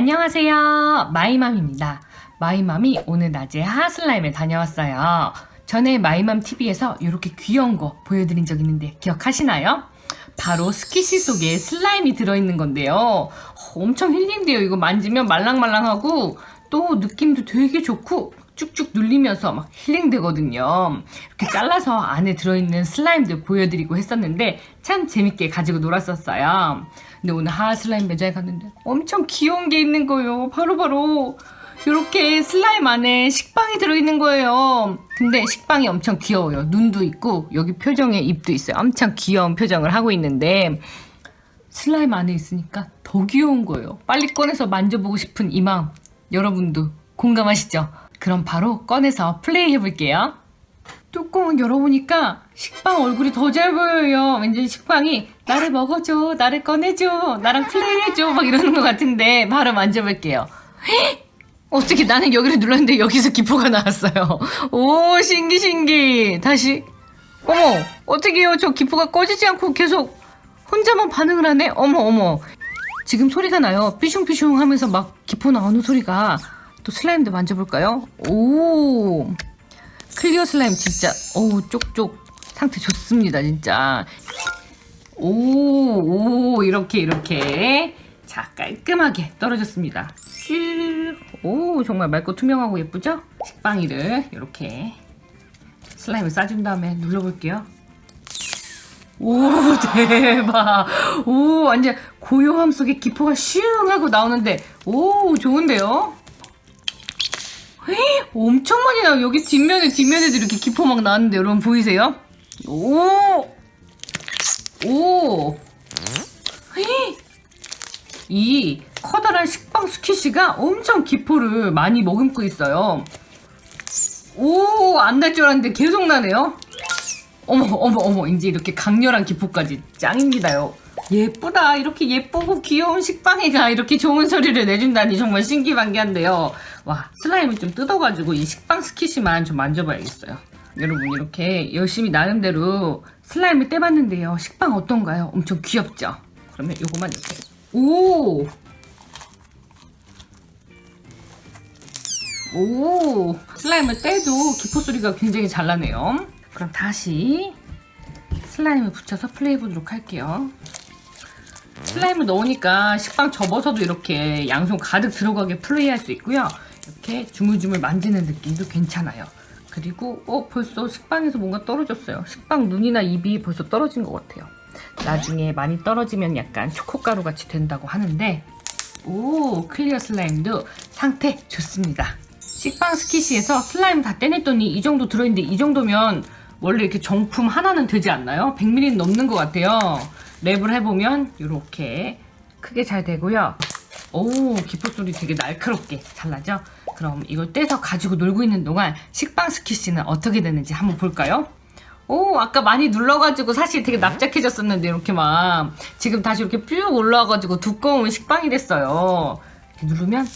안녕하세요. 마이맘입니다. 마이맘이 오늘 낮에 하슬라임에 다녀왔어요. 전에 마이맘 TV에서 이렇게 귀여운 거 보여드린 적 있는데 기억하시나요? 바로 스키시 속에 슬라임이 들어있는 건데요. 어, 엄청 힐링돼요. 이거 만지면 말랑말랑하고 또 느낌도 되게 좋고 쭉쭉 눌리면서 막 힐링되거든요. 이렇게 잘라서 안에 들어있는 슬라임들 보여드리고 했었는데 참 재밌게 가지고 놀았었어요. 근데 오늘 하하 슬라임 매장에 갔는데 엄청 귀여운 게 있는 거예요. 바로 바로 이렇게 슬라임 안에 식빵이 들어있는 거예요. 근데 식빵이 엄청 귀여워요. 눈도 있고 여기 표정에 입도 있어요. 엄청 귀여운 표정을 하고 있는데 슬라임 안에 있으니까 더 귀여운 거예요. 빨리 꺼내서 만져보고 싶은 이 마음. 여러분도 공감하시죠? 그럼 바로 꺼내서 플레이 해볼게요. 뚜껑을 열어보니까 식빵 얼굴이 더 잘 보여요. 왠지 식빵이 나를 먹어줘, 나를 꺼내줘, 나랑 플레이해줘 막 이러는 것 같은데 바로 만져볼게요. 헉! 어떻게 나는 여기를 눌렀는데 여기서 기포가 나왔어요. 오 신기 신기. 다시 어머 어떻게요? 저 기포가 꺼지지 않고 계속 혼자만 반응을 하네. 어머 어머. 지금 소리가 나요. 삐숑삐숑 하면서 막 기포 나오는 소리가 또 슬라임도 만져볼까요? 오 클리어 슬라임 진짜 오 쪽쪽 상태 좋습니다 진짜. 오, 오 이렇게 이렇게. 자 깔끔하게 떨어졌습니다. 쭉. 오 정말 맑고 투명하고 예쁘죠? 식빵이를 이렇게 슬라임을 싸준 다음에 눌러볼게요. 오 대박. 오 완전 고요함 속에 기포가 슝 하고 나오는데 오 좋은데요? 헤이, 엄청 많이 나요. 여기 뒷면에 뒷면에도 이렇게 기포 막 나왔는데 여러분 보이세요 오 오. 헤이. 이 커다란 식빵 스키시가 엄청 기포를 많이 머금고 있어요. 오, 안 날 줄 알았는데 계속 나네요. 어머, 어머, 어머, 이제 이렇게 강렬한 기포까지 짱입니다요. 예쁘다. 이렇게 예쁘고 귀여운 식빵이가 이렇게 좋은 소리를 내준다니 정말 신기반기한데요. 와, 슬라임을 좀 뜯어가지고 이 식빵 스키시만 좀 만져봐야겠어요. 여러분, 이렇게 열심히 나름대로 슬라임을 떼봤는데요. 식빵 어떤가요? 엄청 귀엽죠? 그러면 요거만 이렇게. 오! 오! 슬라임을 떼도 기포 소리가 굉장히 잘 나네요. 그럼 다시 슬라임을 붙여서 플레이 해보도록 할게요. 슬라임을 넣으니까 식빵 접어서도 이렇게 양손 가득 들어가게 플레이할 수 있고요. 이렇게 주물주물 만지는 느낌도 괜찮아요. 그리고 어 벌써 식빵에서 뭔가 떨어졌어요. 식빵 눈이나 입이 벌써 떨어진 것 같아요. 나중에 많이 떨어지면 약간 초코가루 같이 된다고 하는데 오 클리어 슬라임도 상태 좋습니다. 식빵 스키시에서 슬라임 다 떼냈더니 이 정도 들어있는데 이 정도면 원래 이렇게 정품 하나는 되지 않나요? 100ml 넘는 것 같아요. 랩을 해보면 이렇게 크게 잘 되고요. 오 기포 소리 되게 날카롭게 잘 나죠? 그럼 이걸 떼서 가지고 놀고 있는 동안 식빵 스키시는 어떻게 되는지 한번 볼까요? 오 아까 많이 눌러가지고 사실 되게 납작해졌었는데 이렇게 막 지금 다시 이렇게 쭉 올라와가지고 두꺼운 식빵이 됐어요. 이렇게 누르면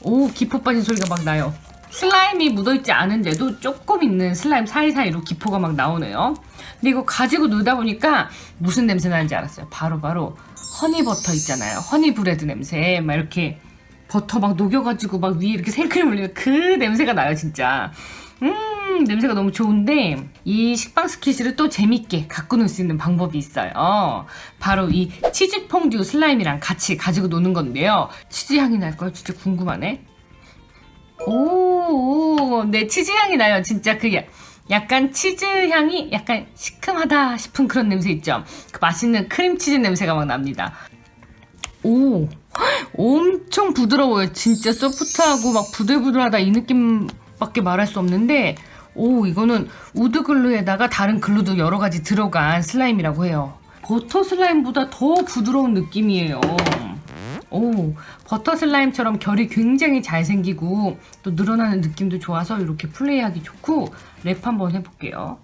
오 기포 빠진 소리가 막 나요. 슬라임이 묻어있지 않은데도 조금 있는 슬라임 사이사이로 기포가 막 나오네요. 근데 이거 가지고 놀다 보니까 무슨 냄새 나는지 알았어요. 바로바로 허니버터 있잖아요. 허니브레드 냄새. 막 이렇게 버터 막 녹여가지고 막 위에 이렇게 생크림 올리면 그 냄새가 나요, 진짜. 음, 냄새가 너무 좋은데, 이 식빵 스키시를 또 재밌게 놀수 있는 방법이 있어요. 바로 이 치즈 퐁듀 슬라임이랑 같이 가지고 노는 건데요. 치즈 향이 날까요? 진짜 궁금하네. 오, 네, 치즈 향이 나요. 진짜 그게. 약간 치즈 향이 약간 시큼하다 싶은 그런 냄새 있죠? 그 맛있는 크림치즈 냄새가 막 납니다. 오, 엄청 부드러워요. 진짜 소프트하고 막 부들부들하다 이 느낌밖에 말할 수 없는데, 오, 이거는 우드 글루에다가 다른 글루도 여러 가지 들어간 슬라임이라고 해요. 버터 슬라임보다 더 부드러운 느낌이에요. 오, 버터 슬라임처럼 결이 굉장히 잘 생기고 또 늘어나는 느낌도 좋아서 이렇게 플레이하기 좋고 랩 한번 해볼게요.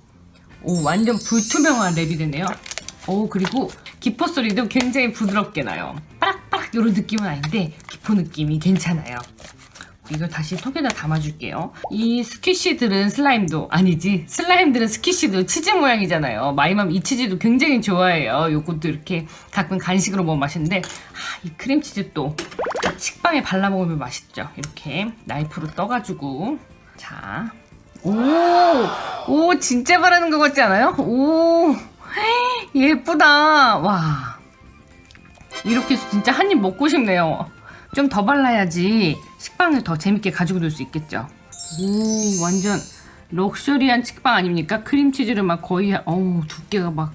오, 완전 불투명한 랩이 되네요. 오, 그리고 기포 소리도 굉장히 부드럽게 나요. 빠락빠락 이런 느낌은 아닌데 기포 느낌이 괜찮아요. 이걸 다시 통에다 담아줄게요. 이 스퀴시들은 슬라임도 아니지. 슬라임들은 스퀴시도 치즈 모양이잖아요. 마이맘 이 치즈도 굉장히 좋아해요. 요것도 이렇게 가끔 간식으로 먹으면 맛있는데 아, 이 크림치즈 또 식빵에 발라 먹으면 맛있죠. 이렇게 나이프로 떠가지고 자, 오, 오 진짜 바르는 것 같지 않아요? 오, 예쁘다. 와, 이렇게 해서 진짜 한 입 먹고 싶네요. 좀 더 발라야지 식빵을 더 재밌게 가지고 놀 수 있겠죠. 오, 완전 럭셔리한 식빵 아닙니까? 크림치즈를 막 거의 어우 두께가 막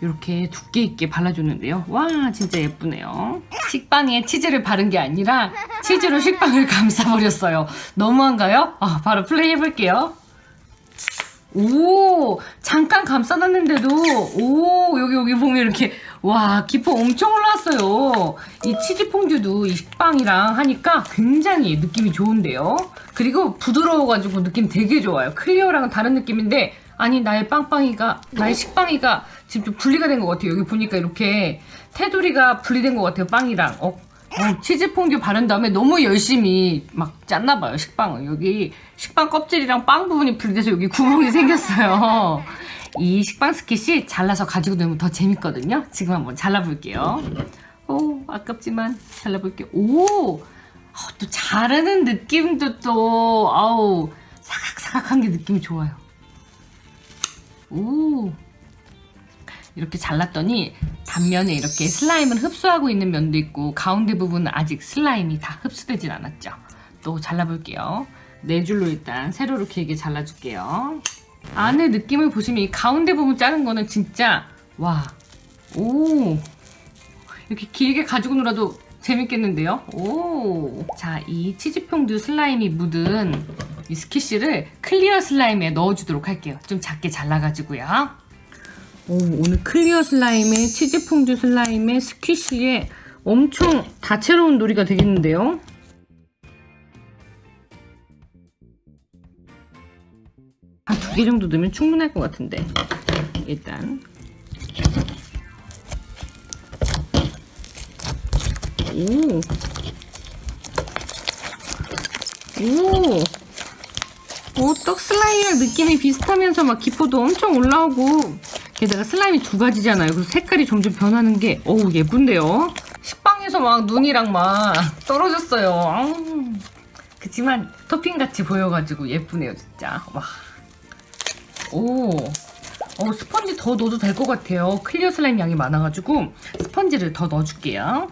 이렇게 두께 있게 발라줬는데요. 와 진짜 예쁘네요. 식빵에 치즈를 바른 게 아니라 치즈로 식빵을 감싸버렸어요. 너무한가요? 아, 바로 플레이 해볼게요. 오 잠깐 감싸놨는데도 오 여기 여기 보면 이렇게 와 기포 엄청 올라왔어요. 이 치즈 퐁듀도 이 식빵이랑 하니까 굉장히 느낌이 좋은데요? 그리고 부드러워가지고 느낌 되게 좋아요. 클리어랑은 다른 느낌인데 아니 나의 빵빵이가 나의 식빵이가 지금 좀 분리가 된 것 같아요. 여기 보니까 이렇게 테두리가 분리된 것 같아요 빵이랑. 어, 어, 치즈 퐁듀 바른 다음에 너무 열심히 막 짰나 봐요 식빵을. 여기 식빵 껍질이랑 빵 부분이 분리돼서 여기 구멍이 생겼어요 이 식빵 스킷이 잘라서 가지고 놀면 더 재밌거든요 지금 한번 잘라볼게요 오 아깝지만 잘라볼게요 오 어, 또 자르는 느낌도 또 아우 사각사각한 게 느낌이 좋아요 오 이렇게 잘랐더니 단면에 이렇게 슬라임을 흡수하고 있는 면도 있고 가운데 부분은 아직 슬라임이 다 흡수되진 않았죠. 또 잘라볼게요. 네 줄로 일단 세로로 길게 잘라줄게요. 안에 느낌을 보시면 이 가운데 부분 자른 거는 진짜 와, 오 이렇게 길게 가지고 놀아도 재밌겠는데요? 오, 자, 이 치즈퐁듀 슬라임이 묻은 이 스키시를 클리어 슬라임에 넣어주도록 할게요. 좀 작게 잘라가지고요. 오, 오늘 클리어 슬라임에 치즈 퐁듀 슬라임에 스퀴시에 엄청 다채로운 놀이가 되겠는데요. 두 개 정도 넣으면 충분할 것 같은데 일단 오. 오. 오, 떡 슬라임이랑 느낌이 비슷하면서 막 기포도 엄청 올라오고 게다가 슬라임이 두 가지잖아요. 그래서 색깔이 점점 변하는 게 어우 예쁜데요. 식빵에서 막 눈이랑 막 떨어졌어요. 아우. 그치만 토핑 같이 보여가지고 예쁘네요 진짜. 와. 오. 어, 스펀지 더 넣어도 될 것 같아요. 클리어 슬라임 양이 많아가지고 스펀지를 더 넣어줄게요.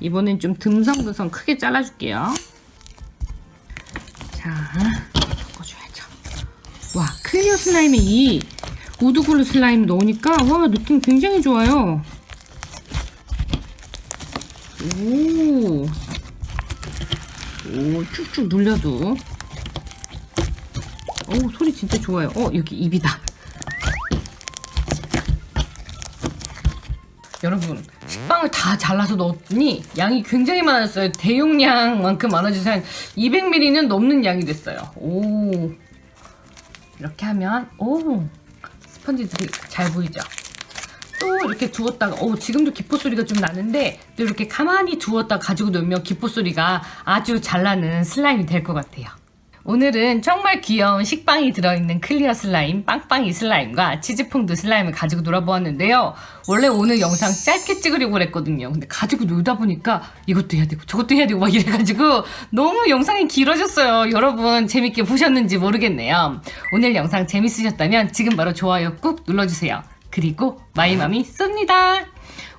이번엔 좀 듬성듬성 크게 잘라줄게요. 자, 섞어줘야죠. 와, 클리어 슬라임에 이 우드글루 슬라임 넣으니까 와 느낌 굉장히 좋아요. 오, 오 쭉쭉 눌려도 오 소리 진짜 좋아요. 어 여기 입이다. 여러분 식빵을 다 잘라서 넣었더니 양이 굉장히 많았어요. 대용량만큼 많아져서 한 200ml는 넘는 양이 됐어요. 오 이렇게 하면 오 스펀지들이 잘 보이죠? 또 이렇게 두었다가 오 지금도 기포 소리가 좀 나는데 또 이렇게 가만히 두었다 가지고 놀면 기포 소리가 아주 잘 나는 슬라임이 될 것 같아요. 오늘은 정말 귀여운 식빵이 들어있는 클리어 슬라임, 빵빵이 슬라임과 치즈퐁드 슬라임을 가지고 놀아보았는데요. 원래 오늘 영상 짧게 찍으려고 그랬거든요. 근데 가지고 놀다 보니까 이것도 해야 되고 저것도 해야 되고 막 이래가지고 너무 영상이 길어졌어요. 여러분 재밌게 보셨는지 모르겠네요. 오늘 영상 재밌으셨다면 지금 바로 좋아요 꾹 눌러주세요. 그리고 마이맘이 쏩니다.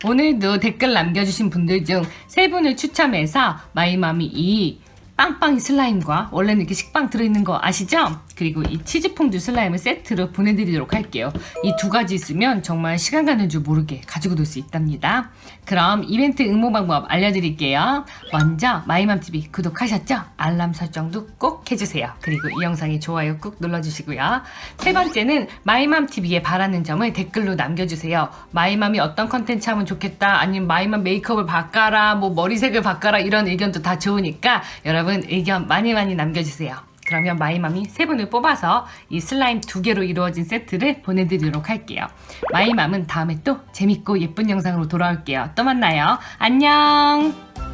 오늘도 댓글 남겨주신 분들 중 세 분을 추첨해서 마이맘이 이 빵빵이 슬라임과 원래는 이렇게 식빵 들어있는 거 아시죠? 그리고 이 치즈 퐁듀 슬라임을 세트로 보내드리도록 할게요. 이 두 가지 있으면 정말 시간 가는 줄 모르게 가지고 놀 수 있답니다. 그럼 이벤트 응모 방법 알려드릴게요. 먼저 마이맘TV 구독하셨죠? 알람 설정도 꼭 해주세요. 그리고 이 영상에 좋아요 꾹 눌러주시고요. 세 번째는 마이맘TV에 바라는 점을 댓글로 남겨주세요. 마이맘이 어떤 컨텐츠 하면 좋겠다 아니면 마이맘 메이크업을 바꿔라 뭐 머리색을 바꿔라 이런 의견도 다 좋으니까 여러분 의견 많이 많이 남겨주세요. 그러면 마이맘이 세 분을 뽑아서 이 슬라임 두 개로 이루어진 세트를 보내드리도록 할게요. 마이맘은 다음에 또 재밌고 예쁜 영상으로 돌아올게요. 또 만나요. 안녕!